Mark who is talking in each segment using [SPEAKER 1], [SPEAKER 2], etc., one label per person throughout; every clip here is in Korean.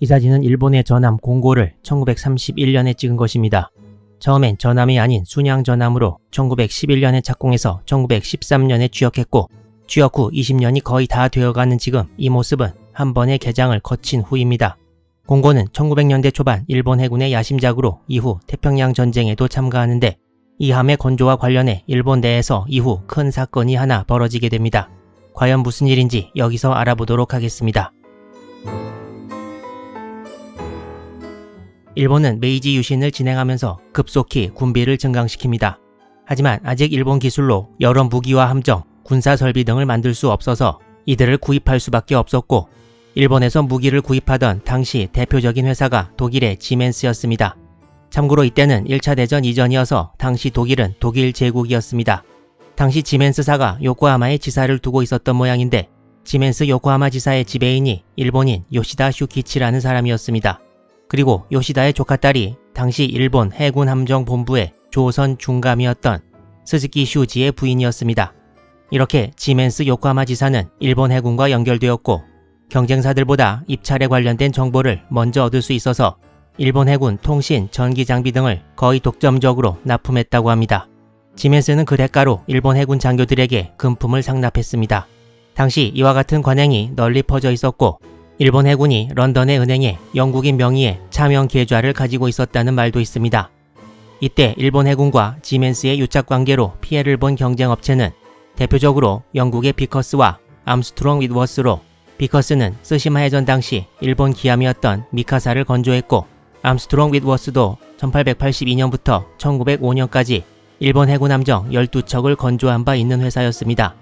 [SPEAKER 1] 이 사진은 일본의 전함 공고를 1931년에 찍은 것입니다. 처음엔 전함이 아닌 순양 전함으로 1911년에 착공해서 1913년에 취역했고 취역 후 20년이 거의 다 되어가는 지금 이 모습은 한 번의 개장을 거친 후입니다. 공고는 1900년대 초반 일본 해군의 야심작으로 이후 태평양 전쟁에도 참가하는데 이 함의 건조와 관련해 일본 내에서 이후 큰 사건이 하나 벌어지게 됩니다. 과연 무슨 일인지 여기서 알아보도록 하겠습니다. 일본은 메이지 유신을 진행하면서 급속히 군비를 증강시킵니다. 하지만 아직 일본 기술로 여러 무기와 함정, 군사 설비 등을 만들 수 없어서 이들을 구입할 수밖에 없었고 일본에서 무기를 구입하던 당시 대표적인 회사가 독일의 지멘스였습니다. 참고로 이때는 1차 대전 이전이어서 당시 독일은 독일 제국이었습니다. 당시 지멘스사가 요코하마에 지사를 두고 있었던 모양인데 지멘스 요코하마 지사의 지배인이 일본인 요시다 슈키치라는 사람이었습니다. 그리고 요시다의 조카 딸이 당시 일본 해군 함정 본부의 조선 중감이었던 스즈키 슈지의 부인이었습니다. 이렇게 지멘스 요코하마 지사는 일본 해군과 연결되었고 경쟁사들보다 입찰에 관련된 정보를 먼저 얻을 수 있어서 일본 해군 통신, 전기 장비 등을 거의 독점적으로 납품했다고 합니다. 지멘스는 그 대가로 일본 해군 장교들에게 금품을 상납했습니다. 당시 이와 같은 관행이 널리 퍼져 있었고 일본 해군이 런던의 은행에 영국인 명의의 차명 계좌를 가지고 있었다는 말도 있습니다. 이때 일본 해군과 지멘스의 유착 관계로 피해를 본 경쟁 업체는 대표적으로 영국의 비커스와 암스트롱 윗워스로 비커스는 스시마 해전 당시 일본 기함이었던 미카사를 건조했고 암스트롱 윗워스도 1882년부터 1905년까지 일본 해군 함정 12척을 건조한 바 있는 회사였습니다.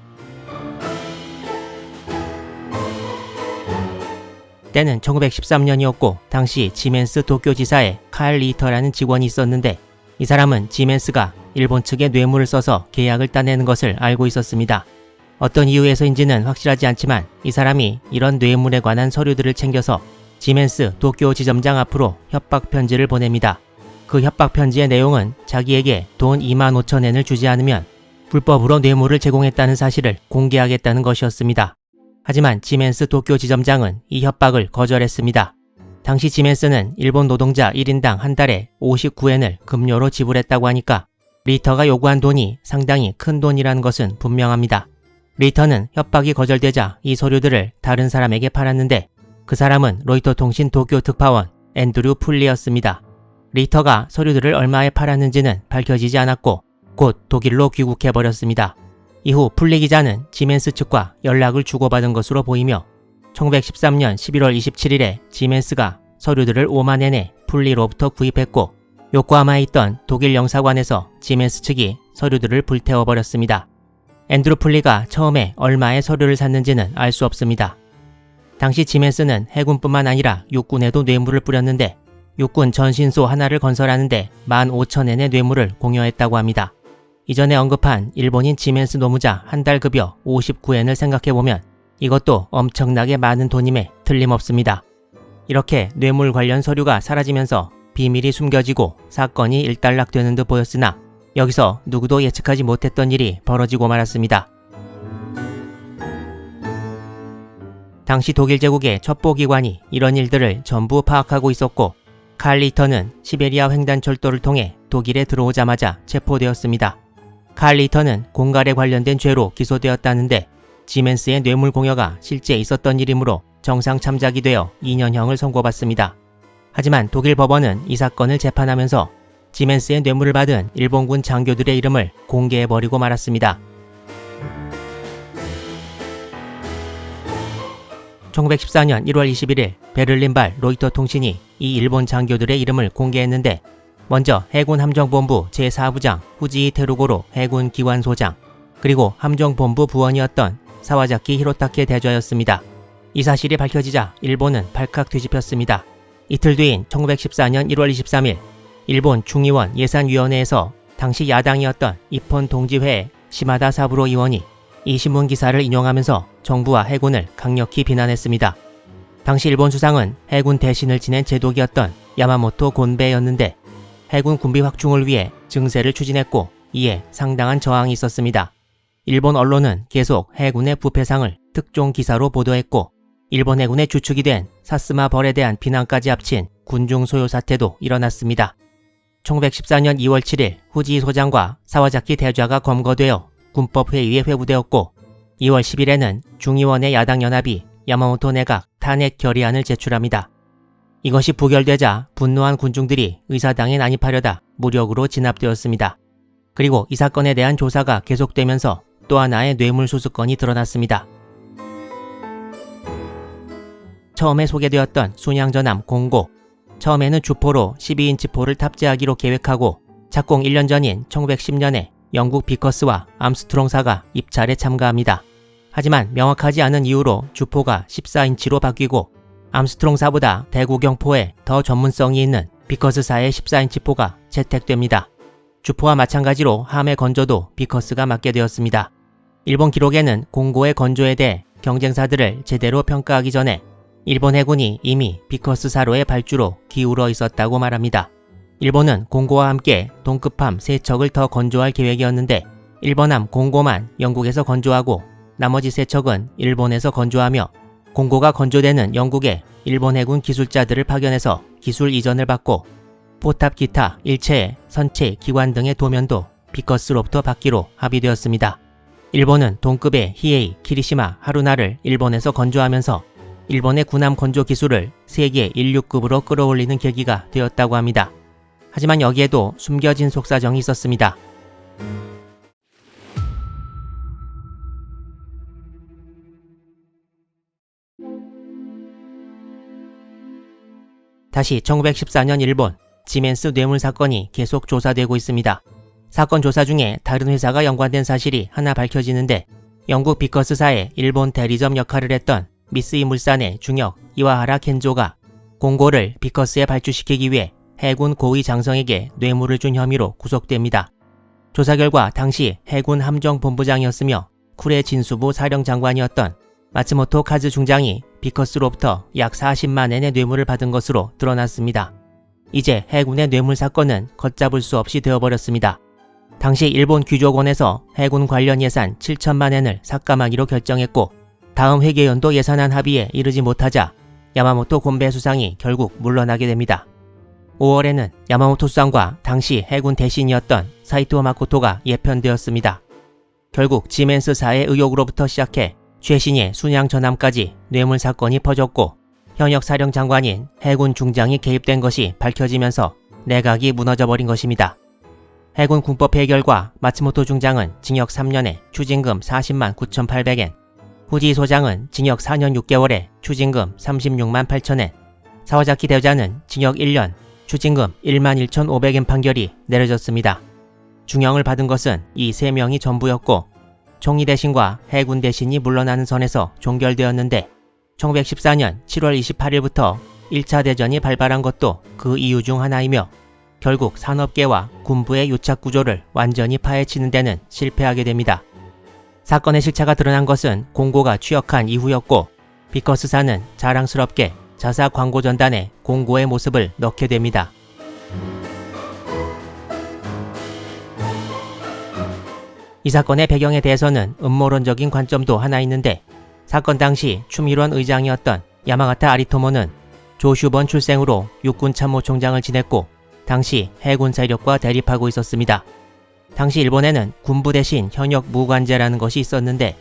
[SPEAKER 1] 때는 1913년이었고 당시 지멘스 도쿄지사에 칼 리터라는 직원이 있었는데 이 사람은 지멘스가 일본 측에 뇌물을 써서 계약을 따내는 것을 알고 있었습니다. 어떤 이유에서인지는 확실하지 않지만 이 사람이 이런 뇌물에 관한 서류들을 챙겨서 지멘스 도쿄 지점장 앞으로 협박 편지를 보냅니다. 그 협박 편지의 내용은 자기에게 돈 2만 5천 엔을 주지 않으면 불법으로 뇌물을 제공했다는 사실을 공개하겠다는 것이었습니다. 하지만 지멘스 도쿄 지점장은 이 협박을 거절했습니다. 당시 지멘스는 일본 노동자 1인당 한 달에 59엔을 급료로 지불했다고 하니까 리터가 요구한 돈이 상당히 큰 돈이라는 것은 분명합니다. 리터는 협박이 거절되자 이 서류들을 다른 사람에게 팔았는데 그 사람은 로이터 통신 도쿄 특파원 앤드류 풀리였습니다. 리터가 서류들을 얼마에 팔았는지는 밝혀지지 않았고 곧 독일로 귀국해버렸습니다. 이후 풀리 기자는 지멘스 측과 연락을 주고받은 것으로 보이며 1913년 11월 27일에 지멘스가 서류들을 5만 엔에 풀리로부터 구입했고 요코하마에 있던 독일 영사관에서 지멘스 측이 서류들을 불태워버렸습니다. 앤드루 풀리가 처음에 얼마의 서류를 샀는지는 알 수 없습니다. 당시 지멘스는 해군뿐만 아니라 육군에도 뇌물을 뿌렸는데 육군 전신소 하나를 건설하는데 15,000엔의 뇌물을 공여했다고 합니다. 이전에 언급한 일본인 지멘스 노무자 한 달 급여 59엔을 생각해보면 이것도 엄청나게 많은 돈임에 틀림없습니다. 이렇게 뇌물 관련 서류가 사라지면서 비밀이 숨겨지고 사건이 일단락되는 듯 보였으나 여기서 누구도 예측하지 못했던 일이 벌어지고 말았습니다. 당시 독일 제국의 첩보기관이 이런 일들을 전부 파악하고 있었고 칼 리터는 시베리아 횡단 철도를 통해 독일에 들어오자마자 체포되었습니다. 칼 리터는 공갈에 관련된 죄로 기소되었다는데 지멘스의 뇌물 공여가 실제 있었던 일이므로 정상 참작이 되어 2년형을 선고받습니다. 하지만 독일 법원은 이 사건을 재판하면서 지멘스의 뇌물을 받은 일본군 장교들의 이름을 공개해버리고 말았습니다. 1914년 1월 21일 베를린발 로이터 통신이 이 일본 장교들의 이름을 공개했는데 먼저 해군 함정본부 제4부장 후지이 테루고로 해군 기관소장 그리고 함정본부 부원이었던 사와자키 히로타케 대좌였습니다. 이 사실이 밝혀지자 일본은 발칵 뒤집혔습니다. 이틀 뒤인 1914년 1월 23일 일본 중의원 예산위원회에서 당시 야당이었던 이폰 동지회의 시마다 사부로 의원이 이 신문 기사를 인용하면서 정부와 해군을 강력히 비난했습니다. 당시 일본 수상은 해군 대신을 지낸 제독이었던 야마모토 곤베였는데 해군 군비 확충을 위해 증세를 추진했고 이에 상당한 저항이 있었습니다. 일본 언론은 계속 해군의 부패상을 특종 기사로 보도했고 일본 해군의 주축이 된 사스마 벌에 대한 비난까지 합친 군중 소요 사태도 일어났습니다. 1914년 2월 7일 후지 소장과 사와자키 대좌가 검거되어 군법회의에 회부되었고 2월 10일에는 중의원의 야당 연합이 야마모토 내각 탄핵 결의안을 제출합니다. 이것이 부결되자 분노한 군중들이 의사당에 난입하려다 무력으로 진압되었습니다. 그리고 이 사건에 대한 조사가 계속되면서 또 하나의 뇌물 수수건이 드러났습니다. 처음에 소개되었던 순양전함 공고. 처음에는 주포로 12인치 포를 탑재하기로 계획하고 착공 1년 전인 1910년에 영국 비커스와 암스트롱사가 입찰에 참가합니다. 하지만 명확하지 않은 이유로 주포가 14인치로 바뀌고 암스트롱사보다 대구경포에 더 전문성이 있는 비커스사의 14인치 포가 채택됩니다. 주포와 마찬가지로 함의 건조도 비커스가 맡게 되었습니다. 일본 기록에는 공고의 건조에 대해 경쟁사들을 제대로 평가하기 전에 일본 해군이 이미 비커스사로의 발주로 기울어 있었다고 말합니다. 일본은 공고와 함께 동급함 3척을 더 건조할 계획이었는데 일본함 공고만 영국에서 건조하고 나머지 3척은 일본에서 건조하며 공고가 건조되는 영국에 일본 해군 기술자들을 파견해서 기술 이전을 받고 포탑 기타 일체의 선체 기관 등의 도면도 비커스로부터 받기로 합의되었습니다. 일본은 동급의 히에이, 키리시마, 하루나를 일본에서 건조하면서 일본의 군함 건조 기술을 세계 인류급으로 끌어올리는 계기가 되었다고 합니다. 하지만 여기에도 숨겨진 속사정이 있었습니다. 다시 1914년 일본 지멘스 뇌물 사건이 계속 조사되고 있습니다. 사건 조사 중에 다른 회사가 연관된 사실이 하나 밝혀지는데 영국 비커스사의 일본 대리점 역할을 했던 미쓰이 물산의 중역 이와하라 켄조가 공고를 비커스에 발주시키기 위해 해군 고위 장성에게 뇌물을 준 혐의로 구속됩니다. 조사 결과 당시 해군 함정본부장이었으며 쿨의 진수부 사령장관이었던 마츠모토 카즈 중장이 비커스로부터 약 40만 엔의 뇌물을 받은 것으로 드러났습니다. 이제 해군의 뇌물 사건은 걷잡을 수 없이 되어버렸습니다. 당시 일본 귀족원에서 해군 관련 예산 7천만 엔을 삭감하기로 결정했고 다음 회계연도 예산안 합의에 이르지 못하자 야마모토 곤베 수상이 결국 물러나게 됩니다. 5월에는 야마모토 수상과 당시 해군 대신이었던 사이토 마코토가 예편되었습니다. 결국 지멘스사의 의혹으로부터 시작해 최신의 순양 전함까지 뇌물 사건이 퍼졌고 현역 사령 장관인 해군 중장이 개입된 것이 밝혀지면서 내각이 무너져버린 것입니다. 해군 군법 해결과 마츠모토 중장은 징역 3년에 추징금 40만 9,800엔, 후지 소장은 징역 4년 6개월에 추징금 36만 8천엔, 사와자키 대자는 징역 1년, 추징금 1만 1,500엔 판결이 내려졌습니다. 중형을 받은 것은 이세 명이 전부였고 총리 대신과 해군 대신이 물러나는 선에서 종결되었는데 1914년 7월 28일부터 1차 대전이 발발한 것도 그 이유 중 하나이며 결국 산업계와 군부의 유착 구조를 완전히 파헤치는 데는 실패하게 됩니다. 사건의 실체가 드러난 것은 공고가 취역한 이후였고 비커스사는 자랑스럽게 자사 광고 전단에 공고의 모습을 넣게 됩니다. 이 사건의 배경에 대해서는 음모론적인 관점도 하나 있는데 사건 당시 추미론 의장이었던 야마가타 아리토모는 조슈번 출생으로 육군 참모총장을 지냈고 당시 해군 세력과 대립하고 있었습니다. 당시 일본에는 군부 대신 현역 무관제라는 것이 있었는데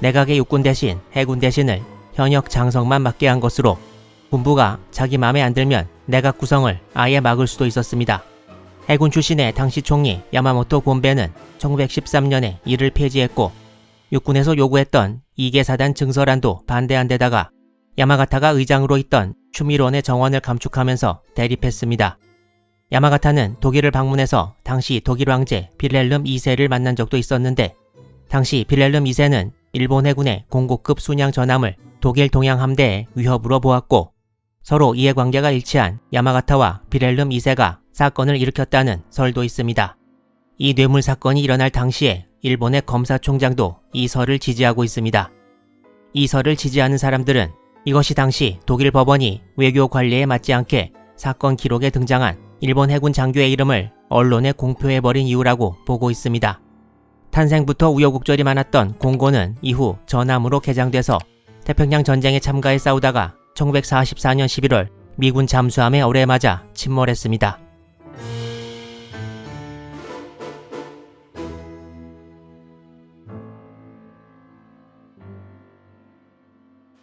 [SPEAKER 1] 내각의 육군 대신 해군 대신을 현역 장성만 맡게 한 것으로 군부가 자기 마음에 안 들면 내각 구성을 아예 막을 수도 있었습니다. 해군 출신의 당시 총리 야마모토 곤베는 1913년에 이를 폐지했고 육군에서 요구했던 이계사단 증설안도 반대한 데다가 야마가타가 의장으로 있던 추미론의 정원을 감축하면서 대립했습니다. 야마가타는 독일을 방문해서 당시 독일 황제 빌렐름 2세를 만난 적도 있었는데 당시 빌렐름 2세는 일본 해군의 공고급 순양 전함을 독일 동양 함대의 위협으로 보았고 서로 이해관계가 일치한 야마가타와 빌렐름 2세가 사건을 일으켰다는 설도 있습니다. 이 뇌물 사건이 일어날 당시에 일본의 검사총장도 이 설을 지지하고 있습니다. 이 설을 지지하는 사람들은 이것이 당시 독일 법원이 외교 관리에 맞지 않게 사건 기록에 등장한 일본 해군 장교의 이름을 언론에 공표해버린 이유라고 보고 있습니다. 탄생부터 우여곡절이 많았던 공고는 이후 전함으로 개장돼서 태평양 전쟁에 참가해 싸우다가 1944년 11월 미군 잠수함에 오래 맞아 침몰했습니다.